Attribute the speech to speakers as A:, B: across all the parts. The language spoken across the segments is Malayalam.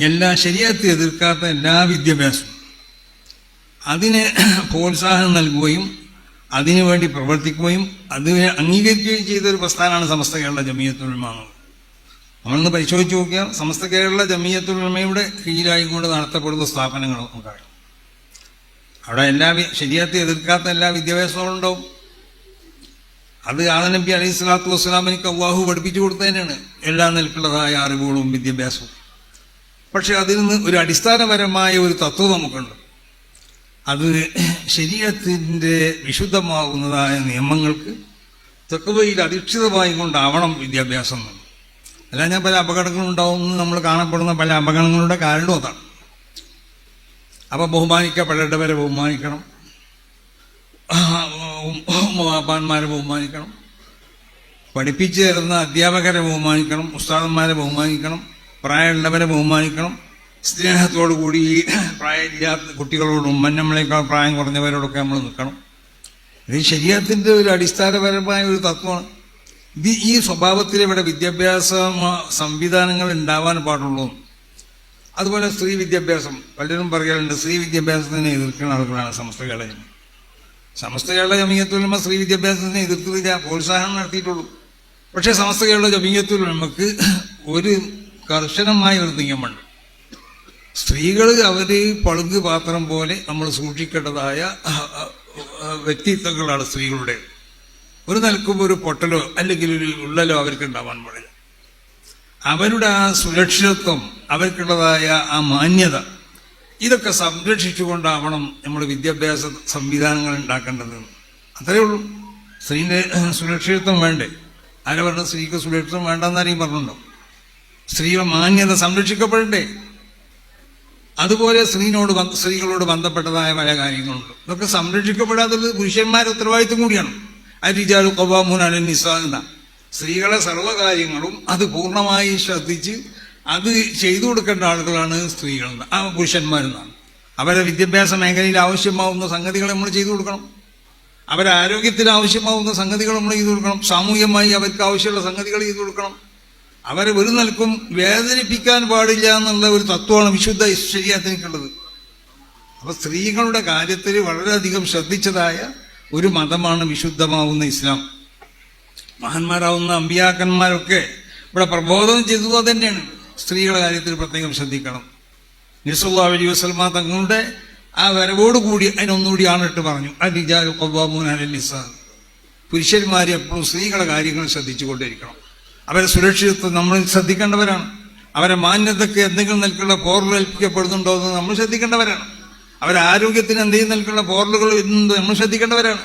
A: എല്ലാ ശരീരത്തെ എതിർക്കാത്ത എല്ലാ വിദ്യാഭ്യാസവും. അതിന് പ്രോത്സാഹനം നൽകുകയും അതിനുവേണ്ടി പ്രവർത്തിക്കുകയും അതിനെ അംഗീകരിക്കുകയും ചെയ്ത ഒരു പ്രസ്ഥാനമാണ് സമസ്ത കേരള ജമീയത്തുൽമ നമ്മളൊന്ന് പരിശോധിച്ച് നോക്കിയാൽ സമസ്ത കേരള ജമീയത്തുൽമയുടെ കീഴിലായിക്കൊണ്ട് നടത്തപ്പെടുന്ന സ്ഥാപനങ്ങൾ നമുക്കറിയാം. അവിടെ എല്ലാ ശരിയത്തെ എതിർക്കാത്ത എല്ലാ വിദ്യാഭ്യാസങ്ങളും ഉണ്ടാവും. അത് ആദനബി അലൈഹി സ്വലാത്തു വസ്സലാമിനിക്ക് അള്ളാഹു പഠിപ്പിച്ചു കൊടുത്തതിനാണ് എല്ലാ നിലക്കുള്ളതായ അറിവുകളും വിദ്യാഭ്യാസവും. പക്ഷെ അതിൽ നിന്ന് ഒരു അടിസ്ഥാനപരമായ ഒരു തത്വം നമുക്കുണ്ട്. അത് ശരീരത്തിന്റെ വിശുദ്ധമാകുന്നതായ നിയമങ്ങൾക്ക് തെക്കുവയിൽ അധിഷ്ഠിതമായി കൊണ്ടാവണം വിദ്യാഭ്യാസം അല്ല ഞാൻ പല അപകടങ്ങളുണ്ടാവുമെന്ന് നമ്മൾ കാണപ്പെടുന്ന പല അപകടങ്ങളുടെ കാരണവും അതാണ്. അപ്പം ബഹുമാനിക്കപ്പെടേണ്ടവരെ ബഹുമാനിക്കണം. ബാപ്പാന്മാരെ ബഹുമാനിക്കണം. പഠിപ്പിച്ചു തരുന്ന അധ്യാപകരെ ബഹുമാനിക്കണം. ഉസ്താദന്മാരെ ബഹുമാനിക്കണം. പ്രായമുള്ളവരെ ബഹുമാനിക്കണം. സ്നേഹത്തോടു കൂടി പ്രായമില്ലാത്ത കുട്ടികളോടും മഞ്ഞമ്മളേക്കാൾ പ്രായം കുറഞ്ഞവരോടൊക്കെ നമ്മൾ നിൽക്കണം. ഇത് ശരീരത്തിന്റെ ഒരു അടിസ്ഥാനപരമായ ഒരു തത്വമാണ്. ഇത് ഈ സ്വഭാവത്തിൽ ഇവിടെ വിദ്യാഭ്യാസ സംവിധാനങ്ങൾ ഉണ്ടാവാൻ പാടുള്ളൂ. അതുപോലെ സ്ത്രീ വിദ്യാഭ്യാസം. പലരും പറയാറുണ്ട് സ്ത്രീ വിദ്യാഭ്യാസത്തിനെ എതിർക്കുന്ന ആളുകളാണ് സമസ്ത ജമീയത്ത്. സമസ്ത കേരള ജമീയത്തുലമ സ്ത്രീ വിദ്യാഭ്യാസത്തിനെ എതിർത്തില്ല പ്രോത്സാഹനം നടത്തിയിട്ടുള്ളൂ. പക്ഷേ സമസ്ത കേരള നമുക്ക് ഒരു കർശനമായ ഒരു നിയമമുണ്ട്. സ്ത്രീകൾ അവർ പളുങ്ക് പാത്രം പോലെ നമ്മൾ സൂക്ഷിക്കേണ്ടതായ വ്യക്തിത്വങ്ങളാണ് സ്ത്രീകളുടെ ഒരു നിലക്കും ഒരു പൊട്ടലോ അല്ലെങ്കിൽ ഒരു ഉള്ളലോ അവർക്ക് ഉണ്ടാവാൻ പാടില്ല. അവരുടെ ആ സുരക്ഷിതത്വം അവർക്കുള്ളതായ ആ മാന്യത ഇതൊക്കെ സംരക്ഷിച്ചുകൊണ്ടാവണം നമ്മൾ വിദ്യാഭ്യാസ സംവിധാനങ്ങൾ ഉണ്ടാക്കേണ്ടത്. അത്രയേ ഉള്ളൂ. സ്ത്രീന്റെ സുരക്ഷിതത്വം വേണ്ടേ? ആരെ പറഞ്ഞ സ്ത്രീക്ക് സുരക്ഷിതം വേണ്ടെന്നാരെയും പറഞ്ഞിട്ടുണ്ടോ സ്ത്രീയുടെ മാന്യത സംരക്ഷിക്കപ്പെടണ്ടേ അതുപോലെ സ്ത്രീനോട് സ്ത്രീകളോട് ബന്ധപ്പെട്ടതായ പല കാര്യങ്ങളുണ്ട്. ഇതൊക്കെ സംരക്ഷിക്കപ്പെടാത്തത് പുരുഷന്മാരുടെ ഉത്തരവാദിത്വം കൂടിയാണ്. അരിജാലു കൊബാമൂൻ അലൻ നിസാദ സ്ത്രീകളെ സർവകാര്യങ്ങളും അത് പൂർണമായി ശ്രദ്ധിച്ച് അത് ചെയ്തു കൊടുക്കേണ്ട ആളുകളാണ് സ്ത്രീകൾ ആ പുരുഷന്മാരെന്നാണ്. അവരെ വിദ്യാഭ്യാസ മേഖലയിൽ ആവശ്യമാവുന്ന സംഗതികൾ നമ്മൾ ചെയ്തു കൊടുക്കണം. അവരെ ആരോഗ്യത്തിന് ആവശ്യമാവുന്ന സംഗതികൾ നമ്മൾ ചെയ്തു കൊടുക്കണം. സാമൂഹ്യമായി അവർക്ക് ആവശ്യമുള്ള സംഗതികൾ ചെയ്തു കൊടുക്കണം. അവരെ ഒരു നിലക്കും വേദനിപ്പിക്കാൻ പാടില്ല എന്നുള്ള ഒരു തത്വമാണ് വിശുദ്ധ ശരീരത്തിനുള്ളത് അപ്പൊ സ്ത്രീകളുടെ കാര്യത്തിൽ വളരെയധികം ശ്രദ്ധിച്ചതായ ഒരു മതമാണ് വിശുദ്ധമാവുന്ന ഇസ്ലാം. മഹാന്മാരാവുന്ന അമ്പിയാക്കന്മാരൊക്കെ ഇവിടെ പ്രബോധനം ചെയ്തത് തന്നെയാണ്. സ്ത്രീകളുടെ കാര്യത്തിൽ പ്രത്യേകം ശ്രദ്ധിക്കണം. നിസുല്ലാ അലി വസ്ലമ തങ്ങളുടെ ആ വരവോടുകൂടി അതിനൊന്നുകൂടി ആണിട്ട് പറഞ്ഞു. അലിജാൽ കൊബ്ബാമൂൻ പുരുഷന്മാർ എപ്പോഴും സ്ത്രീകളുടെ കാര്യങ്ങൾ ശ്രദ്ധിച്ചുകൊണ്ടിരിക്കണം അവരെ സുരക്ഷിതത്വം നമ്മൾ ശ്രദ്ധിക്കേണ്ടവരാണ്. അവരെ മാന്യതയ്ക്ക് എന്തെങ്കിലും നിൽക്കുള്ള പോറൽ ഏൽപ്പിക്കപ്പെടുന്നുണ്ടോ എന്ന് നമ്മൾ ശ്രദ്ധിക്കേണ്ടവരാണ്. അവരെ ആരോഗ്യത്തിന് എന്തെങ്കിലും നിൽക്കുള്ള പോറലുകൾ വരുന്നുണ്ടോ നമ്മൾ ശ്രദ്ധിക്കേണ്ടവരാണ്.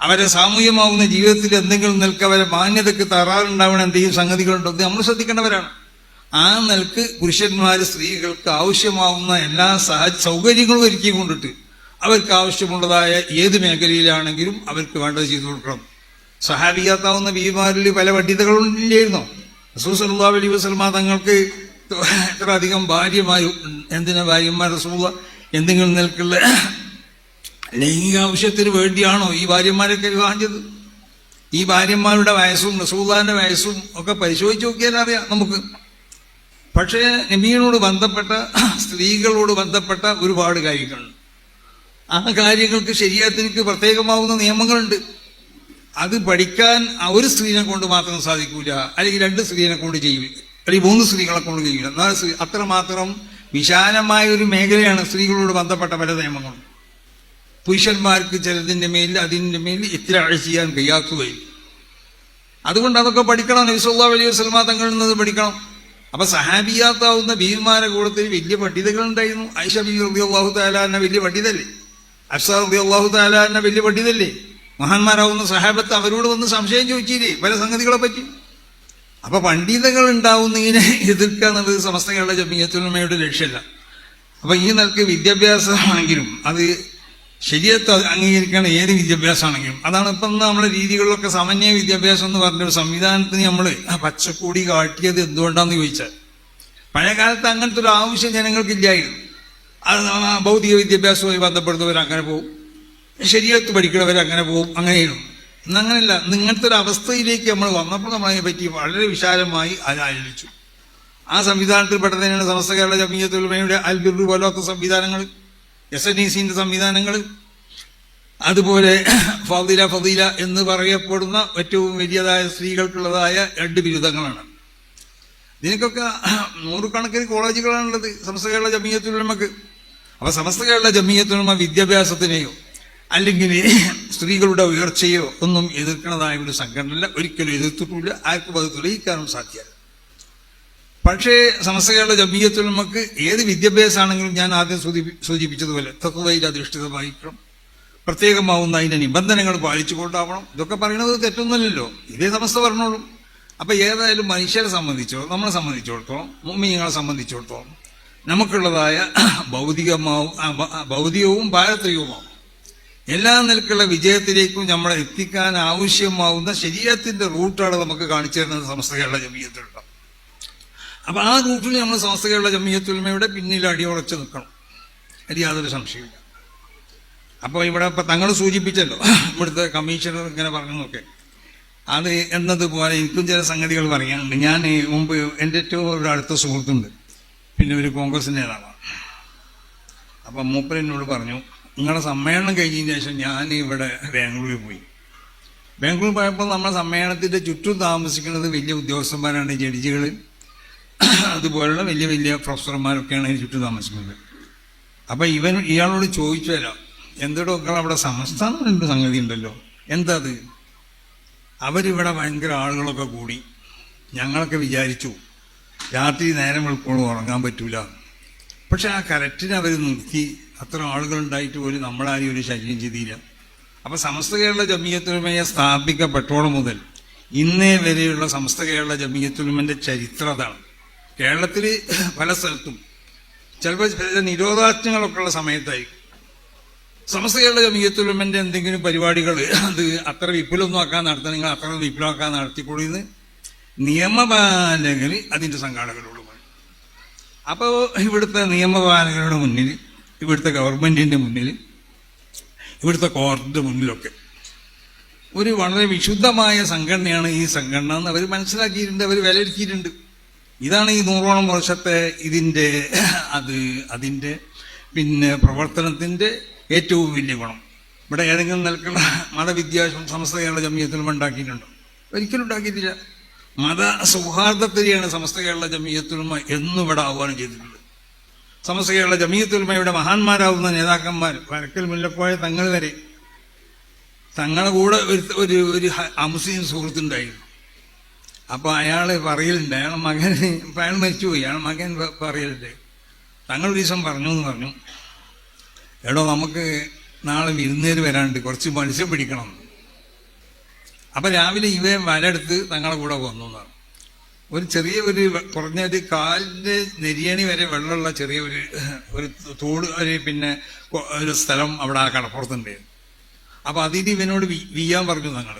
A: അവരെ സാമൂഹ്യമാവുന്ന ജീവിതത്തിൽ എന്തെങ്കിലും നിൽക്ക് അവരെ മാന്യതയ്ക്ക് തറാറുണ്ടാവണ എന്തെങ്കിലും സംഗതികളുണ്ടോ എന്ന് നമ്മൾ ശ്രദ്ധിക്കേണ്ടവരാണ്. ആ നിലയ്ക്ക് പുരുഷന്മാർ സ്ത്രീകൾക്ക് ആവശ്യമാവുന്ന എല്ലാ സഹ സൗകര്യങ്ങളും ഒരുക്കി കൊണ്ടിട്ട് അവർക്ക് ആവശ്യമുള്ളതായ ഏത് മേഖലയിലാണെങ്കിലും അവർക്ക് വേണ്ടത് ചെയ്തു കൊടുക്കണം. സഹാബിയാത്താവുന്ന ബീമാരിൽ പല പണ്ഡിതകളും ഇല്ലായിരുന്നോ റസൂസല്ലാ അലൈഹി വസല്ലമ തങ്ങൾക്ക് എത്ര അധികം ഭാര്യമാരും എന്തിനാ ഭാര്യമാർ റസൂള്ള എന്തെങ്കിലും നിൽക്കുള്ള ലൈംഗിക ആവശ്യത്തിന് വേണ്ടിയാണോ ഈ ഭാര്യമാരൊക്കെ വിവാഹം ചെയ്തത് ഈ ഭാര്യന്മാരുടെ വയസ്സും റസൂള്ളാന്റെ വയസ്സും ഒക്കെ പരിശോധിച്ച് നോക്കിയാൽ അറിയാം നമുക്ക്. പക്ഷേ നബീനോട് ബന്ധപ്പെട്ട സ്ത്രീകളോട് ബന്ധപ്പെട്ട ഒരുപാട് കാര്യങ്ങളുണ്ട് ആ കാര്യങ്ങൾക്ക് ശരിയാത്തിനിക്ക് പ്രത്യേകമാവുന്ന നിയമങ്ങളുണ്ട്. അത് പഠിക്കാൻ ഒരു സ്ത്രീനെ കൊണ്ട് മാത്രം സാധിക്കൂല. അല്ലെങ്കിൽ രണ്ട് സ്ത്രീനെ കൊണ്ട് ചെയ്യില്ല അല്ലെങ്കിൽ മൂന്ന് സ്ത്രീകളെ കൊണ്ട് ചെയ്യില്ല എന്നാൽ അത്രമാത്രം വിശാലമായ ഒരു മേഖലയാണ് സ്ത്രീകളോട് ബന്ധപ്പെട്ട പല നിയമങ്ങളും. പുരുഷന്മാർക്ക് ചിലതിന്റെ മേലിൽ അതിന്റെ മേൽ ഇത്ര ചെയ്യാൻ കഴിയാത്തതായി അതുകൊണ്ട് അതൊക്കെ പഠിക്കണം. നബിസുല്ലാ വലിയ സൽമാ തങ്ങളിൽ നിന്ന് പഠിക്കണം. അപ്പൊ സഹാബിയാത്താവുന്ന ഭീമാരെ കൂടത്തിൽ വലിയ പണ്ഡിതകൾ ഉണ്ടായിരുന്നു ഐഷ ബി അള്ളാഹു താലാന്ന വലിയ പണ്ഡിതല്ലേ? അഫ്സ റബി അള്ളാഹു താലാന്ന വലിയ പണ്ഡിതല്ലേ? മഹാന്മാരാവുന്ന സഹാബത്ത് അവരോട് വന്ന് സംശയം ചോദിച്ചില്ലേ പല സംഗതികളെ പറ്റി? അപ്പൊ പണ്ഡിതകൾ ഉണ്ടാവുന്നതിനെ എതിർക്കുക എന്നുള്ളത് സമസ്ത കേരള ജമീയത്തുലമയുടെ ലക്ഷ്യമല്ല. അപ്പൊ ഈ നിലയ്ക്ക് വിദ്യാഭ്യാസമാണെങ്കിലും അത് ശരിയത്ത് അംഗീകരിക്കേണ്ട ഏത് വിദ്യാഭ്യാസമാണെങ്കിലും അതാണ് ഇപ്പം നമ്മുടെ രീതികളിലൊക്കെ സമന്വയ വിദ്യാഭ്യാസം എന്ന് പറഞ്ഞ ഒരു സംവിധാനത്തിന് നമ്മൾ ആ പച്ചക്കൂടി കാട്ടിയത് എന്തുകൊണ്ടാന്ന് ചോദിച്ചാൽ പഴയ കാലത്ത് അങ്ങനത്തെ ഒരു ആവശ്യം ജനങ്ങൾക്കില്ലായിരുന്നു. അത് ഭൗതിക വിദ്യാഭ്യാസവുമായി ബന്ധപ്പെടുന്നവർ അങ്ങനെ പോകും. ശരിയത്ത് പഠിക്കുന്നവർ അങ്ങനെ പോകും അങ്ങനെയാണ്. ഇന്നങ്ങനെയല്ല ഇങ്ങനത്തെ ഒരു അവസ്ഥയിലേക്ക് നമ്മൾ വന്നപ്പോൾ നമ്മളതിനെ പറ്റി വളരെ വിശാലമായി ആലോചിച്ചു. ആ സംവിധാനത്തിൽ പെട്ടതിനാണ് സമസ്ത കേരള ജമീയത്തുലമയുടെ അൽബിറു പോലത്തെ സംവിധാനങ്ങൾ എസ് എൻ ഇ സിന്റെ സംവിധാനങ്ങൾ. അതുപോലെ ഫതില ഫതില എന്ന് പറയപ്പെടുന്ന ഏറ്റവും വലിയതായ സ്ത്രീകൾക്കുള്ളതായ രണ്ട് ബിരുദങ്ങളാണ്. ഇതിനൊക്കെ നൂറുകണക്കിന് കോളേജുകളാണുള്ളത് സമസ്ത കേരള ജമീയത്തുലമക്ക് അപ്പൊ സമസ്ത കേരള ജമീയത്തുലമ വിദ്യാഭ്യാസത്തിനെയോ അല്ലെങ്കിൽ സ്ത്രീകളുടെ ഉയർച്ചയോ ഒന്നും എതിർക്കുന്നതായ ഒരു സംഘടനയല്ല. ഒരിക്കലും എതിർത്തിട്ടില്ല. ആർക്കും അത് തെളിയിക്കാനും സാധ്യമല്ല പക്ഷേ സമസ്തകളുടെ ജമീയത്തിൽ നമുക്ക് ഏത് വിദ്യാഭ്യാസമാണെങ്കിലും ഞാൻ ആദ്യം സൂചിപ്പി- സൂചിപ്പിച്ചതുപോലെ തത്വതയിൽ അധിഷ്ഠിതമായിരിക്കണം പ്രത്യേകമാവുന്ന അതിന്റെ നിബന്ധനകൾ പാലിച്ചുകൊണ്ടാവണം ഇതൊക്കെ പറയുന്നത് തെറ്റൊന്നുമല്ലല്ലോ. ഇതേ സമസ്ത പറഞ്ഞോളും. അപ്പൊ ഏതായാലും മനുഷ്യരെ സംബന്ധിച്ചോ നമ്മളെ സംബന്ധിച്ചിടത്തോളം മുമ്മിങ്ങളെ സംബന്ധിച്ചിടത്തോളം നമുക്കുള്ളതായ ഭൗതികമാവും ഭൗതികവും പാരത്രികവുമാവും. എല്ലാ നിലക്കുള്ള വിജയത്തിലേക്കും നമ്മളെ എത്തിക്കാൻ ആവശ്യമാവുന്ന ശരീരത്തിന്റെ റൂട്ടാണ് നമുക്ക് കാണിച്ചു തരുന്നത് കേരള ജമീയത്തിലുള്ള അപ്പൊ ആ റൂട്ടിൽ നമ്മൾ സമസ്ത കേരള ജമീയത്തുൽമയുടെ പിന്നിൽ അടിയുറച്ച് നിൽക്കണം. അതിൽ യാതൊരു സംശയമില്ല അപ്പോൾ ഇവിടെ ഇപ്പൊ തങ്ങൾ സൂചിപ്പിച്ചല്ലോ ഇവിടുത്തെ കമ്മീഷണർ ഇങ്ങനെ പറഞ്ഞൊക്കെ അത് എന്നതുപോലെ എനിക്കും ചില സംഗതികൾ പറയാനുണ്ട്. ഞാൻ മുമ്പ് എന്റെ ഏറ്റവും ഒരു അടുത്ത സുഹൃത്തുണ്ട്. പിന്നെ ഒരു കോൺഗ്രസ് നേതാവാണ്. അപ്പം മൂപ്പൻ എന്നോട് പറഞ്ഞു നിങ്ങളുടെ സമ്മേളനം കഴിഞ്ഞതിന് ശേഷം ഞാൻ ഇവിടെ ബാംഗ്ലൂരിൽ പോയി. ബാംഗ്ലൂർ പോയപ്പോൾ നമ്മുടെ സമ്മേളനത്തിന്റെ ചുറ്റും താമസിക്കുന്നത് വലിയ ഉദ്യോഗസ്ഥന്മാരാണ് ജഡ്ജികൾ. അതുപോലുള്ള വലിയ വലിയ പ്രൊഫസർമാരൊക്കെയാണ് ചുറ്റും താമസിക്കുന്നത്. അപ്പൊ ഇവൻ ഇയാളോട് ചോദിച്ചു തരാം എന്തോ അവിടെ സംസ്ഥാനം രണ്ട് സംഗതി ഉണ്ടല്ലോ? എന്താ അത്? അവരിവിടെ ഭയങ്കര ആളുകളൊക്കെ കൂടി ഞങ്ങളൊക്കെ വിചാരിച്ചു രാത്രി നേരം വെളുപ്പോഴും ഉറങ്ങാൻ പറ്റൂല. പക്ഷെ ആ കറക്റ്റിനെ അവർ നിർത്തി അത്ര ആളുകളുണ്ടായിട്ട് പോലും നമ്മളാരും ഒരു ശല്യം ചെയ്തില്ല. അപ്പൊ സമസ്ത കേരള ജമീയത്തുലമയെ സ്ഥാപിക്കപ്പെട്ടോളം മുതൽ ഇന്നേ വരെയുള്ള സമസ്ത കേരള ജമീയത്തുലമന്റെ ചരിത്രം അതാണ്. കേരളത്തിൽ പല സ്ഥലത്തും ചിലപ്പോൾ ചില നിരോധാജ്ഞകളൊക്കെ ഉള്ള സമയത്തായിരിക്കും. സമസ്ത കേരള ജമീയത്തുലമന്റെ എന്തെങ്കിലും പരിപാടികൾ അത് അത്ര വിപുലൊന്നും ആക്കാൻ നടത്താൻ നിങ്ങൾ അത്ര വിപുലമാക്കാൻ നടത്തിക്കൊള്ളുന്ന നിയമപാലകർ അതിന്റെ സംഘാടകരോട് അപ്പോൾ ഇവിടുത്തെ നിയമപാലകരുടെ മുന്നിൽ ഇവിടുത്തെ ഗവൺമെന്റിന്റെ മുന്നിൽ ഇവിടുത്തെ കോർട്ടിന്റെ മുന്നിലൊക്കെ. ഒരു വളരെ വിശുദ്ധമായ സംഘടനയാണ് ഈ സംഘടന എന്ന് അവർ മനസ്സിലാക്കിയിട്ടുണ്ട് അവർ വിലയിരുത്തിയിട്ടുണ്ട്. ഇതാണ് ഈ നൂറോളം വർഷത്തെ ഇതിന്റെ അത് അതിന്റെ പിന്നെ പ്രവർത്തനത്തിന്റെ ഏറ്റവും വലിയ ഗുണം. ഇവിടെ ഏതെങ്കിലും നിലക്കുള്ള മതവിദ്യാഭ്യാസം സമസ്ത കേരള ജമീയത്തിലും ഉണ്ടാക്കിയിട്ടുണ്ടോ? ഒരിക്കലും ഉണ്ടാക്കിയിട്ടില്ല. മത സൗഹാർദ്ദത്തിനെയാണ് സമസ്ത കേരള ജമീയത്തിലും എന്നും ഇവിടെ ആഹ്വാനം ചെയ്തിട്ടുള്ളത്. സമസ്ത കേരള ജമീയത്തുൽമയുടെ മഹാന്മാരാവുന്ന നേതാക്കന്മാർ വരക്കൽ മുല്ലക്കോയ തങ്ങൾ വരെ തങ്ങളെ കൂടെ ഒരു ഒരു അമുസ്ലിം സുഹൃത്തുണ്ടായിരുന്നു. അപ്പൊ അയാൾ പറയലുണ്ട് അയാളെ ഇപ്പൊ അയാൾ മരിച്ചുപോയി അയാൾ മകൻ പറയലുണ്ട്. തങ്ങൾ ഒരു ദിവസം പറഞ്ഞു എന്ന് പറഞ്ഞു. എടോ നമുക്ക് നാളെ വിരുന്നേര് വരാണ്ട് കുറച്ച് മത്സ്യം പിടിക്കണം. അപ്പൊ രാവിലെ ഇവ വലയെടുത്ത് തങ്ങളെ കൂടെ വന്നു എന്നാണ് ഒരു ചെറിയ ഒരു കുറഞ്ഞ ഒരു കാലിന്റെ നെരിയണി വരെ വെള്ളമുള്ള ചെറിയ ഒരു ഒരു തോട് ഒരു പിന്നെ ഒരു സ്ഥലം അവിടെ ആ കടപ്പുറത്തുണ്ടായിരുന്നു അപ്പൊ അതിന് ഇവനോട് വീയാൻ പറഞ്ഞു ഞങ്ങൾ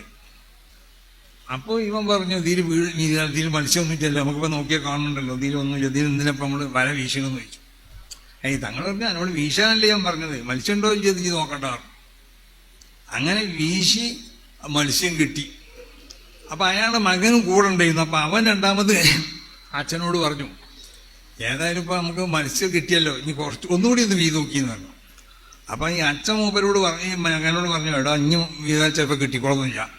A: അപ്പോൾ ഇവൻ പറഞ്ഞു ഇതിൽ വീഴ് ഇതിൽ മത്സ്യമൊന്നുമില്ലല്ലോ. നമുക്കിപ്പോ നോക്കിയാൽ കാണുന്നുണ്ടല്ലോ. ഇതിലൊന്നുമില്ല ഇതിൽ എന്തിനപ്പം നമ്മൾ വല വീശണമെന്ന് ചോദിച്ചു. ഏയ് തങ്ങൾ പറഞ്ഞു എന്നോട് വീശാനല്ലേ ഞാൻ പറഞ്ഞത്. മത്സ്യം ഉണ്ടോ എന്ന് ചോദിച്ചു നോക്കണ്ട അങ്ങനെ വീശി മത്സ്യം കിട്ടി. അപ്പൊ അയാളുടെ മകനും കൂടെ ഉണ്ടായിരുന്നു. അപ്പൊ അവൻ രണ്ടാമത് അച്ഛനോട് പറഞ്ഞു ഏതായാലും ഇപ്പൊ നമുക്ക് മത്സ്യം കിട്ടിയല്ലോ ഇനി കുറച്ച് ഒന്നുകൂടി ഒന്ന് വീ നോക്കിയെന്ന് പറഞ്ഞു. അപ്പൊ ഈ അച്ഛൻ മൂപ്പരോട് പറഞ്ഞു ഈ മകനോട് പറഞ്ഞു എടാ ഇനി വീതാൽ ചിലപ്പോൾ കിട്ടിക്കോളൊന്നുമില്ല.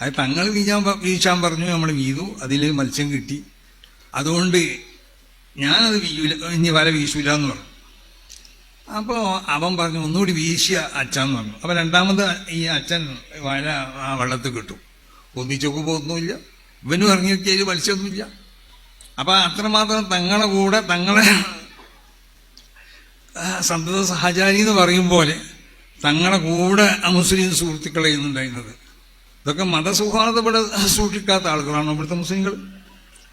A: അത് തങ്ങൾ വീശാൻ വീശാൻ പറഞ്ഞു നമ്മൾ വീതു അതിൽ മത്സ്യം കിട്ടി. അതുകൊണ്ട് ഞാനത് വീയൂല ഇനി വല വീശൂല എന്ന് പറഞ്ഞു. അപ്പോൾ അവൻ പറഞ്ഞു ഒന്നുകൂടി വീശിയ അച്ഛന്ന് പറഞ്ഞു. അപ്പൊ രണ്ടാമത് ഈ അച്ഛൻ വല ആ വെള്ളത്തിൽ കിട്ടും. ഒന്നിച്ചൊക്കുമ്പോ ഒന്നുമില്ല ഇവനും ഇറങ്ങി നോക്കിയാൽ മത്സ്യമൊന്നുമില്ല. അപ്പൊ അത്രമാത്രം തങ്ങളെ കൂടെ തങ്ങളെ സന്തത സഹചാരി എന്ന് പറയും പോലെ തങ്ങളെ കൂടെ മുസ്ലിം സുഹൃത്തുക്കളെ ഉണ്ടായിരുന്നത് ഇതൊക്കെ മതസൗഹാർദ്ദം ഇവിടെ സൂക്ഷിക്കാത്ത ആളുകളാണ് ഇവിടുത്തെ മുസ്ലിങ്ങൾ?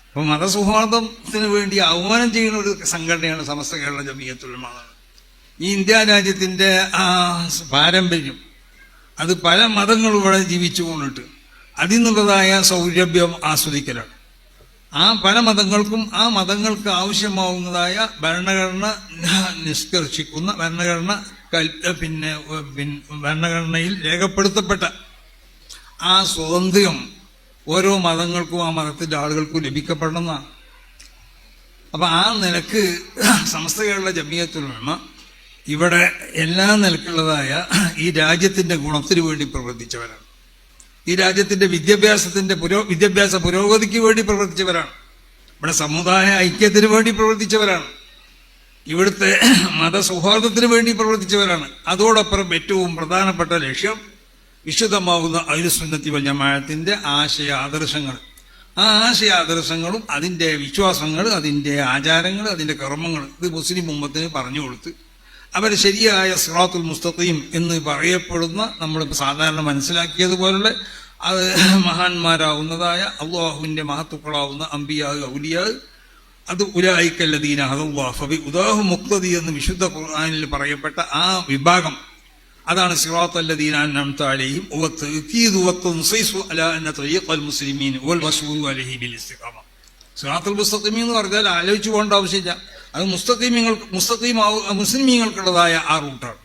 A: അപ്പൊ മതസൗഹാർദ്ദത്തിന് വേണ്ടി ആഹ്വാനം ചെയ്യുന്ന ഒരു സംഘടനയാണ് സമസ്ത കേരള ജമീയത്തുള്ള ഈ ഇന്ത്യ രാജ്യത്തിന്റെ ആ പാരമ്പര്യം അത് പല മതങ്ങളും ഇവിടെ ജീവിച്ചു കൊണ്ടിട്ട് അതിൽ നിന്നുള്ളതായ സൗരഭ്യം ആസ്വദിക്കലാണ്. ആ പല മതങ്ങൾക്കും ആ മതങ്ങൾക്ക് ആവശ്യമാവുന്നതായ ഭരണഘടന നിഷ്കർഷിക്കുന്ന ഭരണഘടന പിന്നെ ഭരണഘടനയിൽ രേഖപ്പെടുത്തപ്പെട്ട ആ സ്വാതന്ത്ര്യം ഓരോ മതങ്ങൾക്കും ആ മതത്തിന്റെ ആളുകൾക്കും ലഭിക്കപ്പെടണമെന്നാണ്. അപ്പൊ ആ നിലയ്ക്ക് സമസ്ത കേരള ജമിയത്തുലമ ഇവിടെ എല്ലാ നിലക്കുള്ളതായ ഈ രാജ്യത്തിന്റെ ഗുണത്തിന് വേണ്ടി പ്രവർത്തിച്ചവരാണ്. ഈ രാജ്യത്തിന്റെ വിദ്യാഭ്യാസത്തിന്റെ പുരോ വിദ്യാഭ്യാസ പുരോഗതിക്ക് വേണ്ടി പ്രവർത്തിച്ചവരാണ്. ഇവിടെ സമുദായ ഐക്യത്തിന് വേണ്ടി പ്രവർത്തിച്ചവരാണ്. ഇവിടുത്തെ മതസൗഹാർദ്ദത്തിന് വേണ്ടി പ്രവർത്തിച്ചവരാണ്. അതോടൊപ്പം ഏറ്റവും പ്രധാനപ്പെട്ട ലക്ഷ്യം വിശുദ്ധമാവുന്ന അരുസുന്നത്തി ജമാഅത്തിന്റെ ആശയ ആദർശങ്ങൾ ആ ആശയ ആദർശങ്ങളും അതിന്റെ വിശ്വാസങ്ങൾ അതിന്റെ ആചാരങ്ങൾ അതിന്റെ കർമ്മങ്ങൾ ഇത് മുസ്ലിം ഉമ്മത്തിന് പറഞ്ഞു കൊടുത്ത് അവർ ശരിയായ സിറാത്തുൽ മുസ്തഖീം എന്ന് പറയപ്പെടുന്ന നമ്മൾ സാധാരണ മനസ്സിലാക്കിയതുപോലുള്ള അത് മഹാന്മാരാവുന്നതായ അള്ളാഹുവിന്റെ മഹത്തുക്കളാവുന്ന അമ്പിയാഹ് ഔലിയാഹ് അത് ഉലായിക്കല്ലദീന ഹദല്ലാഹി ഉദാഹു മുക്തദി എന്ന് വിശുദ്ധ ഖുർആനിൽ പറയപ്പെട്ട ആ വിഭാഗം. അതാണ് സിറാത്തല്ലദീനാലയും സിറാത്തുൽ മുസ്തഖീം എന്ന് പറഞ്ഞാൽ ആലോചിച്ചു പോകേണ്ട ആവശ്യമില്ല. അത് മുസ്തഖീമിങ്ങൾ മുസ്തഖീം മുസ്ലിമീങ്ങൾക്കുള്ളതായ ആ റൂട്ടാണ്.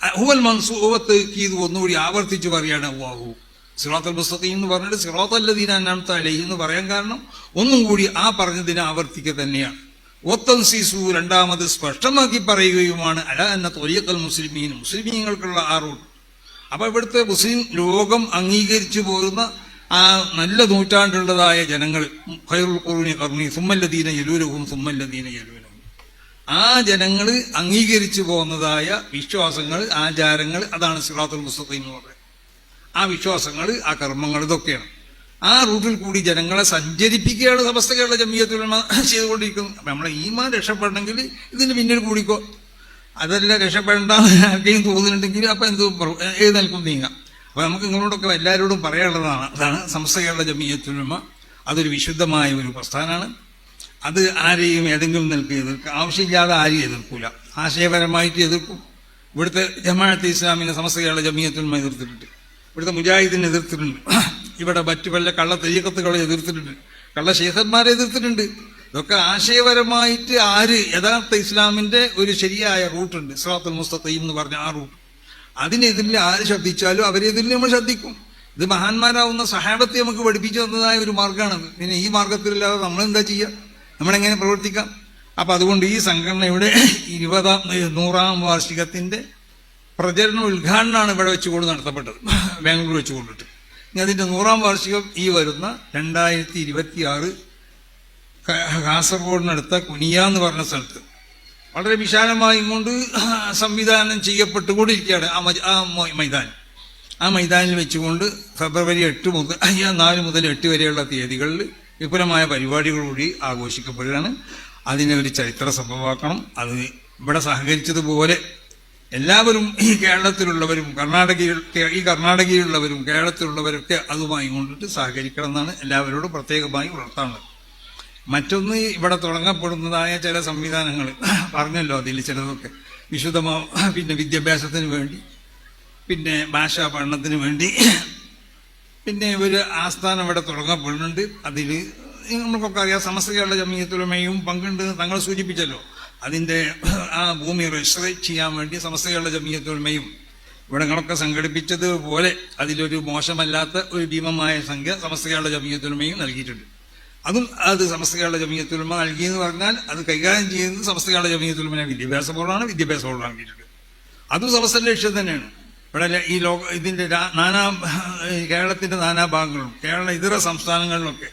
A: ഹുവൽ മൻസൂവത്ത് കീത് ഒന്നുകൂടി ആവർത്തിച്ച് പറയാണ് അള്ളാഹു സിറാത്തൽ മുസ്തഖീം എന്ന് പറഞ്ഞിട്ട് സിറാത്ത് അല്ലദീന അന്നാമത്ത അലൈഹി എന്ന് പറയാൻ കാരണം ഒന്നും കൂടി ആ പറഞ്ഞതിനെ ആവർത്തിക്കുക തന്നെയാണ്. ഒത്തം സീസു രണ്ടാമത് സ്പഷ്ടമാക്കി പറയുകയുമാണ് അല എന്ന തൊലിയക്കൽ മുസ്ലിമീൻ മുസ്ലിമീങ്ങൾക്കുള്ള ആ റൂട്ട്. അപ്പൊ ഇവിടുത്തെ മുസ്ലിം ലോകം അംഗീകരിച്ചു പോകുന്ന ആ നല്ല നൂറ്റാണ്ടുള്ളതായ ജനങ്ങൾ ഖൈറുൽ ഖുറൂനി കർണി സുമ്മല്ലദീന യലൂരവും സുമ്മല്ലദീന യലൂരവും ആ ജനങ്ങൾ അംഗീകരിച്ചു പോകുന്നതായ വിശ്വാസങ്ങൾ ആചാരങ്ങൾ അതാണ് സിറാത്തുൽ മുസ്തഖീം എന്ന് പറയുന്നത്. ആ വിശ്വാസങ്ങൾ ആ കർമ്മങ്ങൾ ഇതൊക്കെയാണ്. ആ റൂട്ടിൽ കൂടി ജനങ്ങളെ സഞ്ചരിപ്പിക്കുകയാണ് സമസ്തകളുടെ ജമീയത്തുലമ ചെയ്തുകൊണ്ടിരിക്കുന്നത്. അപ്പൊ നമ്മളെ ഈമാൻ രക്ഷപ്പെടണമെങ്കിൽ ഇതിന് പിന്നിൽ കൂടിക്കോ. അതല്ല രക്ഷപ്പെടേണ്ട ആർക്കെയും തോന്നുന്നുണ്ടെങ്കിൽ അപ്പൊ എന്ത് ഏത് നിൽക്കും നീങ്ങാം. അപ്പൊ നമുക്ക് നിങ്ങളോടൊക്കെ എല്ലാവരോടും പറയാനുള്ളതാണ്. അതാണ് സമസ്തകളുടെ ജമീയത്തുലമ അതൊരു വിശുദ്ധമായ ഒരു പ്രസ്ഥാനമാണ്. അത് ആരെയും ഏതെങ്കിലും നിൽക്ക് എതിർക്കുക ആവശ്യമില്ലാതെ ആരെയും എതിർക്കൂല. ആശയപരമായിട്ട് എതിർക്കും. ഇവിടുത്തെ ജമാഅത്ത് ഇസ്ലാമിനെ കേരള ജമീയത്തുലമ എതിർത്തിട്ടുണ്ട്. ഇവിടുത്തെ മുജാഹിദിനെ എതിർത്തിട്ടുണ്ട്. ഇവിടെ മറ്റു കള്ള തെയ്യക്കത്തുകളെ എതിർത്തിട്ടുണ്ട്. കള്ള ശേഖന്മാരെ എതിർത്തിട്ടുണ്ട്. ഇതൊക്കെ ആശയപരമായിട്ട് ആര് യഥാർത്ഥ ഇസ്ലാമിന്റെ ഒരു ശരിയായ റൂട്ടുണ്ട്. ഇസ്ലാത്തുൽ മുസ്തഖീം എന്ന് പറഞ്ഞ ആ റൂട്ട്. അതിനെതിരിൽ ആര് ശ്രദ്ധിച്ചാലും അവരെതിരിൽ നമ്മൾ ശ്രദ്ധിക്കും. ഇത് മഹാന്മാരാവുന്ന സഹാബത്തെ നമുക്ക് പഠിപ്പിച്ചു തന്നതായ ഒരു മാർഗമാണ് പിന്നെ ഈ മാർഗത്തിലല്ലാതെ നമ്മൾ എന്താ ചെയ്യുക? നമ്മളെങ്ങനെ പ്രവർത്തിക്കാം? അപ്പൊ അതുകൊണ്ട് ഈ സംഘടനയുടെ ഇരുപതാം നൂറാം വാർഷികത്തിന്റെ പ്രചരണ ഉദ്ഘാടനമാണ് ഇവിടെ വെച്ചുകൊണ്ട് നടത്തപ്പെട്ടത്. ബാംഗ്ലൂർ വെച്ചുകൊണ്ടിട്ട്. ഇനി അതിന്റെ നൂറാം വാർഷികം ഈ വരുന്ന രണ്ടായിരത്തി ഇരുപത്തി ആറ് കാസർഗോഡിനടുത്ത കുനിയ എന്ന് പറഞ്ഞ സ്ഥലത്ത്. വളരെ വിശാലമായി കൊണ്ട് സംവിധാനം ചെയ്യപ്പെട്ടുകൊണ്ടിരിക്കുകയാണ് ആ ആ മൈതാനം ആ മൈതാനിൽ വെച്ചുകൊണ്ട് ഫെബ്രുവരി എട്ട് മുതൽ നാല് മുതൽ എട്ട് വരെയുള്ള തീയതികളിൽ വിപുലമായ പരിപാടികളോടി ആഘോഷിക്കപ്പെടുകയാണ്. അതിനെ ഒരു ചരിത്ര സംഭവമാക്കണം. അത് ഇവിടെ സഹകരിച്ചതുപോലെ എല്ലാവരും ഈ കേരളത്തിലുള്ളവരും കർണാടകയിൽ ഈ കർണാടകയിലുള്ളവരും കേരളത്തിലുള്ളവരൊക്കെ അതുമായി കൊണ്ടിട്ട് സഹകരിക്കണം എന്നാണ് എല്ലാവരോടും പ്രത്യേകമായി ഉണർത്താനുള്ളത്. മറ്റൊന്ന് ഇവിടെ തുടങ്ങപ്പെടുന്നതായ ചില സംവിധാനങ്ങൾ. പറഞ്ഞല്ലോ അതിൽ ചിലതൊക്കെ. വിശുദ്ധമോ പിന്നെ വിദ്യാഭ്യാസത്തിന് വേണ്ടി പിന്നെ ഭാഷാ പഠനത്തിന് വേണ്ടി പിന്നെ ഒരു ആസ്ഥാനം ഇവിടെ തുടങ്ങപ്പെടുന്നുണ്ട് അതിൽ നമ്മൾക്കൊക്കെ അറിയാം സമസ്തകളുടെ ജമീയത്തുലമയും പങ്കുണ്ട്. തങ്ങൾ സൂചിപ്പിച്ചല്ലോ അതിന്റെ ആ ഭൂമി രജിസ്റ്റർ ചെയ്യാൻ വേണ്ടി സമസ്തകളുടെ ജമീയത്തുലമയും ഇവിടങ്ങളൊക്കെ സംഘടിപ്പിച്ചതുപോലെ അതിലൊരു മോശമല്ലാത്ത ഒരു ഭീമമായ സംഖ്യ സമസ്തകളുടെ ജമീയത്തുലമയും നൽകിയിട്ടുണ്ട്. അതും അത് സമസ്തകളുടെ ജമീയത്തുലമ നൽകിയെന്ന് പറഞ്ഞാൽ അത് കൈകാര്യം ചെയ്യുന്നത് സമസ്തകളുടെ ജമീയത്തുലമനെ വിദ്യാഭ്യാസ ബോർഡാണ് വിദ്യാഭ്യാസ ബോർഡാണ് നൽകിയിട്ടുണ്ട് അതും സമസ്ത ലക്ഷ്യം തന്നെയാണ്. ഇവിടെ ഈ ലോക ഇതിന്റെ നാനാ കേരളത്തിന്റെ നാനാ ഭാഗങ്ങളും കേരള ഇതര സംസ്ഥാനങ്ങളിലൊക്കെ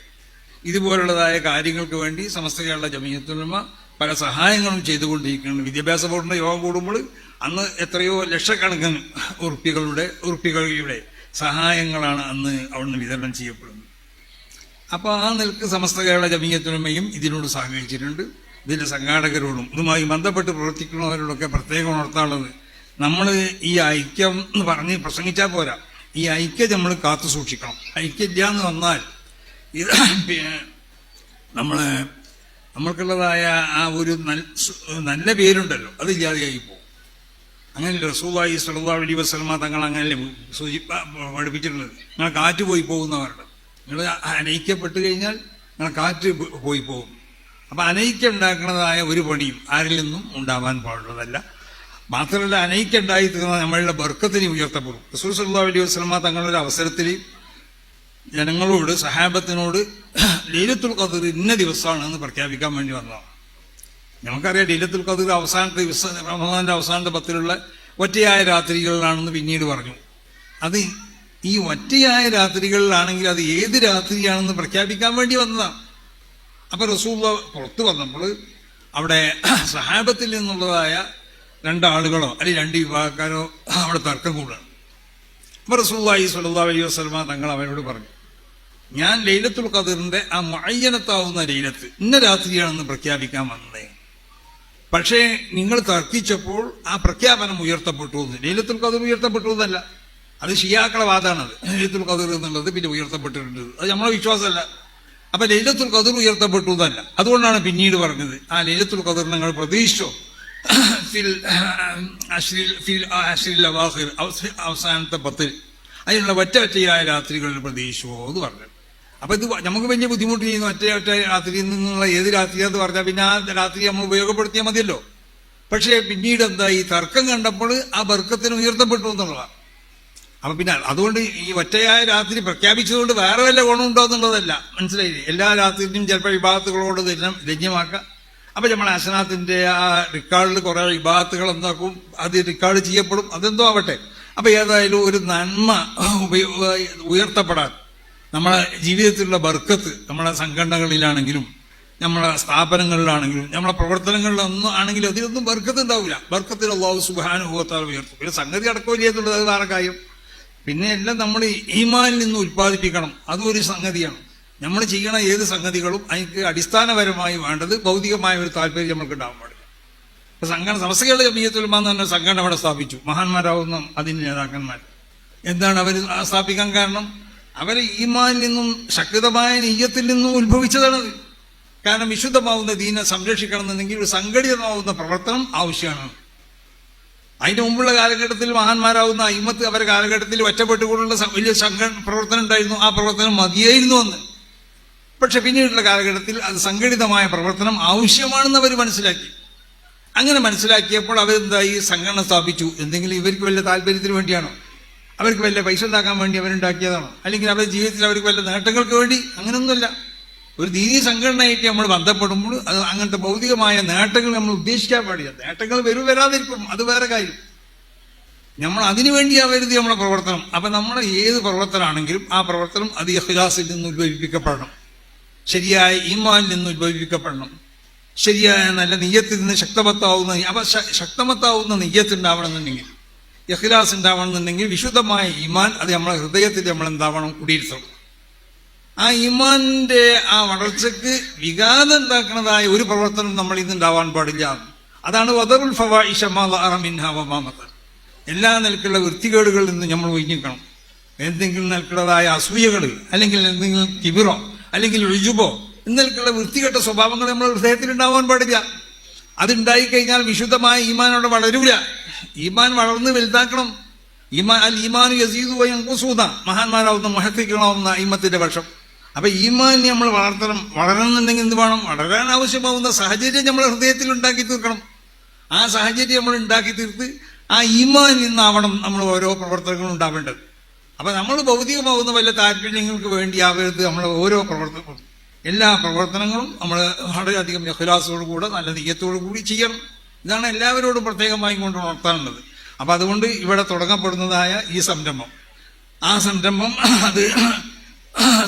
A: ഇതുപോലുള്ളതായ കാര്യങ്ങൾക്ക് വേണ്ടി സമസ്ത കേരള ജമീയത്തുലമ പല സഹായങ്ങളും ചെയ്തുകൊണ്ടിരിക്കുന്നുണ്ട് വിദ്യാഭ്യാസ ബോർഡിന്റെ യോഗം കൂടുമ്പോൾ അന്ന് എത്രയോ ലക്ഷക്കണക്കിന് ഉറുപ്പികളുടെ ഉറുപ്പികളുടെ സഹായങ്ങളാണ് അന്ന് അവിടുന്ന് വിതരണം ചെയ്യപ്പെടുന്നത്. അപ്പോൾ ആ നിലയ്ക്ക് സമസ്ത കേരള ജമീയത്തുലമയും ഇതിനോട് സഹകരിച്ചിട്ടുണ്ട്. ഇതിന്റെ സംഘാടകരോടും ഇതുമായി ബന്ധപ്പെട്ട് പ്രവർത്തിക്കുന്നവരോടൊക്കെ പ്രത്യേകം ഉണർത്താനുള്ളത് നമ്മൾ ഈ ഐക്യം എന്ന് പറഞ്ഞ് പ്രസംഗിച്ചാൽ പോരാ. ഈ ഐക്യം നമ്മൾ കാത്തു സൂക്ഷിക്കണം. ഐക്യമില്ല എന്ന് വന്നാൽ ഇത് നമ്മൾ നമ്മൾക്കുള്ളതായ ആ ഒരു നല്ല പേരുണ്ടല്ലോ. അതില്ലാതെയായി പോകും. അങ്ങനെ റസൂലായി സല്ലല്ലാഹു അലൈഹി വസല്ലമ തങ്ങൾ അങ്ങനെ സൂചി പഠിപ്പിച്ചിട്ടുള്ളത്. നിങ്ങൾ കാറ്റ് പോയി പോകുന്നവരുടെ. നിങ്ങൾ അനയിക്കപ്പെട്ട് കഴിഞ്ഞാൽ നിങ്ങൾ കാറ്റ് പോയി പോകും. അപ്പൊ ഉണ്ടാക്കുന്നതായ ഒരു പണിയും ആരിൽ നിന്നും ഉണ്ടാവാൻ പാടുള്ളതല്ല. മാത്രമല്ല അനയിക്ക ഉണ്ടായി തീർന്ന നമ്മളുടെ ബർക്കത്തിന് ഉയർത്തപ്പെടും. റസൂൽ സല്ലാ അലൈഹി വസ്ലമ തങ്ങളുടെ അവസരത്തിൽ ജനങ്ങളോട് സഹാബത്തിനോട് ലീലത്തുൽ ഖദർ ഇന്ന ദിവസമാണ് എന്ന് പ്രഖ്യാപിക്കാൻ വേണ്ടി വന്നതാണ്. നമുക്കറിയാം ലീലത്തുൽ ഖദർ അവസാനത്തെ ദിവസം റമദാന്റെ അവസാനത്തെ പത്തിലുള്ള ഒറ്റയായ രാത്രികളിലാണെന്ന് പിന്നീട് പറഞ്ഞു. അത് ഈ ഒറ്റയായ രാത്രികളിലാണെങ്കിൽ അത് ഏത് രാത്രിയാണെന്ന് പ്രഖ്യാപിക്കാൻ വേണ്ടി വന്നതാണ്. അപ്പൊ റസൂള്ള പുറത്തു വന്നപ്പോൾ അവിടെ സഹാബത്തിൽ നിന്നുള്ളതായ രണ്ടാളുകളോ അല്ലെങ്കിൽ രണ്ട് വിഭാഗക്കാരോ അവിടെ തർക്കം കൂടാണ് അപ്പൊ റസൂള്ളി സ്വല്ലാ അലൈഹി വസ്ലമ തങ്ങൾ അവനോട് പറഞ്ഞു ഞാൻ ലൈലത്തുൽ ഖദറിന്റെ ആ മയ്യനത്താവുന്ന ലൈലത്ത് ഇന്ന രാത്രിയാണെന്ന് പ്രഖ്യാപിക്കാൻ വന്നതേ പക്ഷേ നിങ്ങൾ തർക്കിച്ചപ്പോൾ ആ പ്രഖ്യാപനം ഉയർത്തപ്പെട്ടു എന്ന്. ലൈലത്തുൽ ഖദർ ഉയർത്തപ്പെട്ടു എന്നല്ല അത് ഷിയാക്കളെ വാദാണത്. ലൈലത്തുൽ ഖദർ എന്നുള്ളത് പിന്നെ ഉയർത്തപ്പെട്ടിട്ടുണ്ട്. അത് നമ്മളെ വിശ്വാസമല്ല. അപ്പൊ ലൈലത്തുൽ ഖദർ ഉയർത്തപ്പെട്ടു എന്നല്ല. അതുകൊണ്ടാണ് പിന്നീട് പറഞ്ഞത് ആ ലൈലത്തുൽ ഖദർ നിങ്ങൾ പ്രതീക്ഷിച്ചോ? ഫിൽ ഫിൽ അശ്രിൽ അവസാനത്തെ പത്തിൽ അതിനുള്ള ഒറ്റ ഒറ്റയായ രാത്രികളിൽ പ്രതീക്ഷിച്ചോ എന്ന് പറഞ്ഞു. അപ്പൊ ഇത് നമുക്ക് വലിയ ബുദ്ധിമുട്ട് ചെയ്യുന്നു ഒറ്റ ഒറ്റ രാത്രിയിൽ നിന്നുള്ള ഏത് രാത്രിയാന്ന് പറഞ്ഞാൽ പിന്നെ ആ രാത്രി നമ്മൾ ഉപയോഗപ്പെടുത്തിയാൽ മതിയല്ലോ. പക്ഷേ പിന്നീട് എന്താ ഈ തർക്കം കണ്ടപ്പോൾ ആ ബർക്കത്തിന് ഉയർത്തപ്പെട്ടു എന്നുള്ളതാണ് അപ്പൊ പിന്നെ അതുകൊണ്ട് ഈ ഒറ്റയായ രാത്രി പ്രഖ്യാപിച്ചതുകൊണ്ട് വേറെ വല്ല ഗുണമുണ്ടോ എന്നുള്ളതല്ല. മനസ്സിലായില്ലേ? എല്ലാ രാത്രിയിലും ചിലപ്പോൾ വിഭാഗത്തുകളോട് ലജ്ഞമാക്കാം അപ്പൊ നമ്മൾ അസനാത്തിന്റെ ആ റിക്കാർഡിൽ കുറെ വിഭാഗത്തുകൾ എന്താക്കും? അത് റിക്കാർഡ് ചെയ്യപ്പെടും. അതെന്തോ ആവട്ടെ. അപ്പൊ ഏതായാലും ഒരു നന്മ ഉയർത്തപ്പെടാൻ നമ്മളെ ജീവിതത്തിലുള്ള ബർക്കത്ത് നമ്മളെ സംഘടനകളിലാണെങ്കിലും നമ്മളെ സ്ഥാപനങ്ങളിലാണെങ്കിലും നമ്മളെ പ്രവർത്തനങ്ങളിലൊന്നും ആണെങ്കിലും അതിലൊന്നും ബർക്കത്ത് ഉണ്ടാവില്ല. ബർക്കത്തിൽ അള്ളാഹു സുബാനുഭവത്താൽ ഉയർത്തും. പിന്നെ സംഗതി അടക്കം ചെയ്യത്തുള്ളത് അത് കാര്യം. പിന്നെ എല്ലാം നമ്മൾ ഈമാനിൽ നിന്ന് ഉൽപ്പാദിപ്പിക്കണം. അതും ഒരു സംഗതിയാണ്. നമ്മൾ ചെയ്യണ ഏത് സംഗതികളും അതിന് അടിസ്ഥാനപരമായി വേണ്ടത് ഭൗതികമായ ഒരു താല്പര്യം നമ്മൾക്ക് ഉണ്ടാവാൻ പാടില്ല. ഇപ്പൊ സംഘടന സമസ്തകളുടെ ജമീയത്തുൽമാന്ന് തന്നെ സംഘടന അവിടെ സ്ഥാപിച്ചു. മഹാന്മാരാവുന്ന അതിന്റെ നേതാക്കന്മാർ. എന്താണ് അവർ സ്ഥാപിക്കാൻ കാരണം? അവരെ ഈമാനിൽ നിന്നും ശക്തമായ നെയ്യത്തിൽ നിന്നും ഉത്ഭവിച്ചതാണത്. കാരണം വിശുദ്ധമാവുന്ന ദീനെ സംരക്ഷിക്കണം എന്നുണ്ടെങ്കിൽ ഒരു സംഘടിതമാവുന്ന പ്രവർത്തനം ആവശ്യമാണ്. അതിന് മുമ്പുള്ള കാലഘട്ടത്തിൽ മഹാന്മാരാവുന്ന അയിമത്ത് അവരുടെ കാലഘട്ടത്തിൽ ഒറ്റപ്പെട്ടുകൊണ്ടുള്ള വലിയ സംഘ പ്രവർത്തനം ഉണ്ടായിരുന്നു. ആ പ്രവർത്തനം മതിയായിരുന്നു എന്ന് പക്ഷെ പിന്നീടുള്ള കാലഘട്ടത്തിൽ അത് സംഘടിതമായ പ്രവർത്തനം ആവശ്യമാണെന്ന് അവർ മനസ്സിലാക്കി. അങ്ങനെ മനസ്സിലാക്കിയപ്പോൾ അവരെന്തായി? സംഘടന സ്ഥാപിച്ചു. എന്തെങ്കിലും ഇവർക്ക് വല്ല താല്പര്യത്തിന് വേണ്ടിയാണോ? അവർക്ക് വല്ല പൈസ ഉണ്ടാക്കാൻ വേണ്ടി അവരുണ്ടാക്കിയതാണോ? അല്ലെങ്കിൽ അവരുടെ ജീവിതത്തിൽ അവർക്ക് വല്ല നേട്ടങ്ങൾക്ക് വേണ്ടി? അങ്ങനെയൊന്നുമല്ല ഒരു ദീതി സംഘടനയായിട്ട് നമ്മൾ ബന്ധപ്പെടുമ്പോൾ അത് അങ്ങനത്തെ ഭൗതികമായ നേട്ടങ്ങൾ നമ്മൾ ഉദ്ദേശിക്കാൻ പാടില്ല. നേട്ടങ്ങൾ വരും വരാതിരിക്കും. അത് വേറെ കാര്യം. നമ്മൾ അതിനു വേണ്ടിയാവരുത് നമ്മുടെ പ്രവർത്തനം. അപ്പൊ നമ്മുടെ ഏത് പ്രവർത്തനമാണെങ്കിലും ആ പ്രവർത്തനം അത് ഇഹ്ലാസിൽ നിന്ന് ഉത്ഭവിപ്പിക്കപ്പെടണം. ശരിയായ ഈമാനിൽ നിന്ന് ഉത്ഭവിപ്പിക്കപ്പെടണം. ശരിയായ നല്ല നെയ്യത്തിൽ നിന്ന് ശക്തമത്താവുന്ന അവ ശക്തമത്താവുന്ന നെയ്യത്ത് യഹ്ലാസ് ഉണ്ടാവണമെന്നുണ്ടെങ്കിൽ വിശുദ്ധമായ ഈമാൻ അത് നമ്മളെ ഹൃദയത്തിൽ നമ്മൾ എന്താവണം? കുടിയിരുത്തണം. ആ ഈമാന്റെ ആ വളർച്ചയ്ക്ക് വികാതം ഉണ്ടാക്കുന്നതായ ഒരു പ്രവർത്തനം നമ്മൾ ഇന്ന് ഉണ്ടാവാൻ പാടില്ല. അതാണ് വദറുൽ ഫവായിഷ മാ ളഅറ മിൻഹാ വമാ ബത്തൻ. എല്ലാ നിലക്കുള്ള വൃത്തികേടുകളിൽ നിന്ന് നമ്മൾ ഒഴിഞ്ഞിക്കണം എന്തെങ്കിലും നിലക്കുള്ളതായ അസൂയകൾ അല്ലെങ്കിൽ എന്തെങ്കിലും കിബിറോ അല്ലെങ്കിൽ ഋജുബോ എന്നൊക്കെയുള്ള വൃത്തികെട്ട സ്വഭാവങ്ങൾ നമ്മുടെ ഹൃദയത്തിൽ ഉണ്ടാവാൻ പാടില്ല. അതുണ്ടായി കഴിഞ്ഞാൽ വിശുദ്ധമായ ഈമാൻ അവിടെ വളരൂല. ഈമാൻ വളർന്ന് വലുതാക്കണം. ഈമാൻ അൽ ഈമാൻ യസീദു വയങ്കുസൂത മഹാന്മാരാവുന്ന മഹത്തിക്കണമെന്ന ഈമത്തിന്റെ പക്ഷം. അപ്പൊ ഈമാൻ നമ്മൾ വളർത്തണം. വളരണമെന്നുണ്ടെങ്കിൽ എന്ത് വേണം? വളരാൻ ആവശ്യമാവുന്ന സാഹചര്യം നമ്മൾ ഹൃദയത്തിൽ ഉണ്ടാക്കി തീർക്കണം. ആ സാഹചര്യം നമ്മൾ ഉണ്ടാക്കി തീർത്ത് ആ ഈമാൻ നിന്നാവണം നമ്മൾ ഓരോ പ്രവർത്തനങ്ങളും ഉണ്ടാവേണ്ടത്. അപ്പൊ നമ്മൾ ഭൗതികമാവുന്ന വല്ല താല്പര്യങ്ങൾക്ക് വേണ്ടി ആവരുത് നമ്മൾ ഓരോ പ്രവർത്തനങ്ങളും. എല്ലാ പ്രവർത്തനങ്ങളും നമ്മൾ വളരെയധികം ലഹുലാസോടു കൂടെ നല്ല നീയത്തോടു കൂടി ചെയ്യണം. ഇതാണ് എല്ലാവരോടും പ്രത്യേകമായി കൊണ്ട് ഉണർത്താനുള്ളത് അപ്പൊ അതുകൊണ്ട് ഇവിടെ തുടങ്ങപ്പെടുന്നതായ ഈ സംരംഭം. ആ സംരംഭം അത്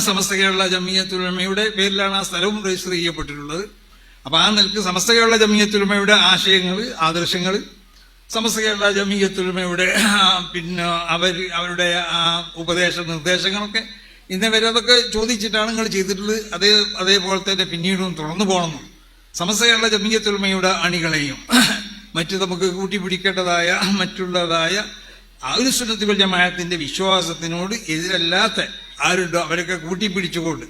A: സമസ്ത കേരള ജമിയത്തുലമയുടെ പേരിലാണ് ആ സ്ഥലവും രജിസ്റ്റർ ചെയ്യപ്പെട്ടിട്ടുള്ളത്. അപ്പൊ ആ നിലയ്ക്ക് സമസ്ത കേരള ജമിയത്തുലമയുടെ ആശയങ്ങൾ ആദർശങ്ങൾ സമസ്ത കേരള ജമീയത്തുമയുടെ പിന്നെ അവർ അവരുടെ ഉപദേശ നിർദ്ദേശങ്ങളൊക്കെ ഇന്നേ വരെ അതൊക്കെ ചോദിച്ചിട്ടാണ് നിങ്ങൾ ചെയ്തിട്ടുള്ളത്. അതേ അതേപോലെ തന്നെ പിന്നീടും തുടർന്നു പോകണം സമസ്ത കേരള ജമീയത്തുമയുടെ അണികളെയും മറ്റു നമുക്ക് കൂട്ടിപ്പിടിക്കേണ്ടതായ മറ്റുള്ളതായ ആരുസുന്നത്തുകൾ ജമാഅത്തിന്റെ വിശ്വാസത്തിനോട് എതിരല്ലാത്ത ആരുണ്ടോ അവരൊക്കെ കൂട്ടിപ്പിടിച്ചുകൊണ്ട്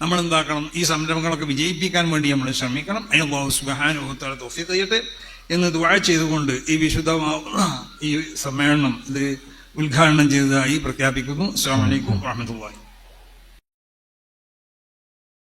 A: നമ്മൾ എന്താക്കണം ഈ സംരംഭങ്ങളൊക്കെ വിജയിപ്പിക്കാൻ വേണ്ടി നമ്മൾ ശ്രമിക്കണം. അയ്യോ സുബാനുഭവത്തോടെ തൊഫി ചെയ്യട്ടെ എന്ന് ദുവാ ചെയ്തുകൊണ്ട് ഈ വിശുദ്ധമാവുന്ന ഈ സമ്മേളനം ഇത് ഉദ്ഘാടനം ചെയ്തതായി പ്രഖ്യാപിക്കുന്നു. അസ്സാം വലൈക്കും വാഹമത്തുള്ളി